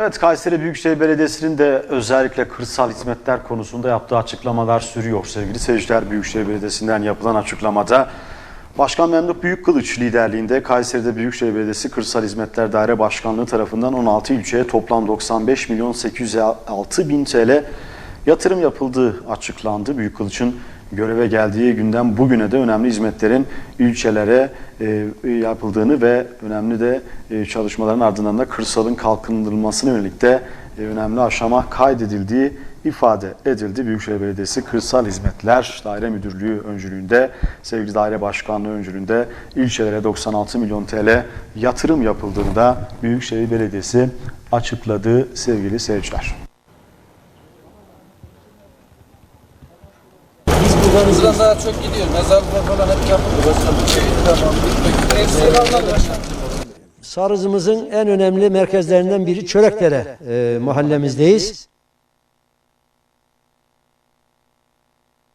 Evet Kayseri Büyükşehir Belediyesi'nin de özellikle kırsal hizmetler konusunda yaptığı açıklamalar sürüyor sevgili seyirciler. Büyükşehir Belediyesi'nden yapılan açıklamada Başkan Memduh Büyükkılıç liderliğinde Kayseri'de Büyükşehir Belediyesi Kırsal Hizmetler Daire Başkanlığı tarafından 16 ilçeye toplam 95 milyon 806 bin TL yatırım yapıldığı açıklandı. Büyükkılıç'ın göreve geldiği günden bugüne de önemli hizmetlerin ilçelere e, yapıldığını ve önemli de e, çalışmaların ardından da kırsalın kalkındırılmasına yönelik de e, önemli aşama kaydedildiği ifade edildi. Büyükşehir Belediyesi Kırsal Hizmetler Daire Müdürlüğü öncülüğünde, sevgili daire başkanlığı öncülüğünde ilçelere 96 milyon TL yatırım yapıldığını da Büyükşehir Belediyesi açıkladı sevgili seyirciler. Hızdan daha çok gidiyor. Mezarlıklar falan hep yapıldı başkanım. Şey, tamam, bitmek başkanım. Sarızımızın en önemli merkezlerinden biri Çörekdere e, mahallemizdeyiz.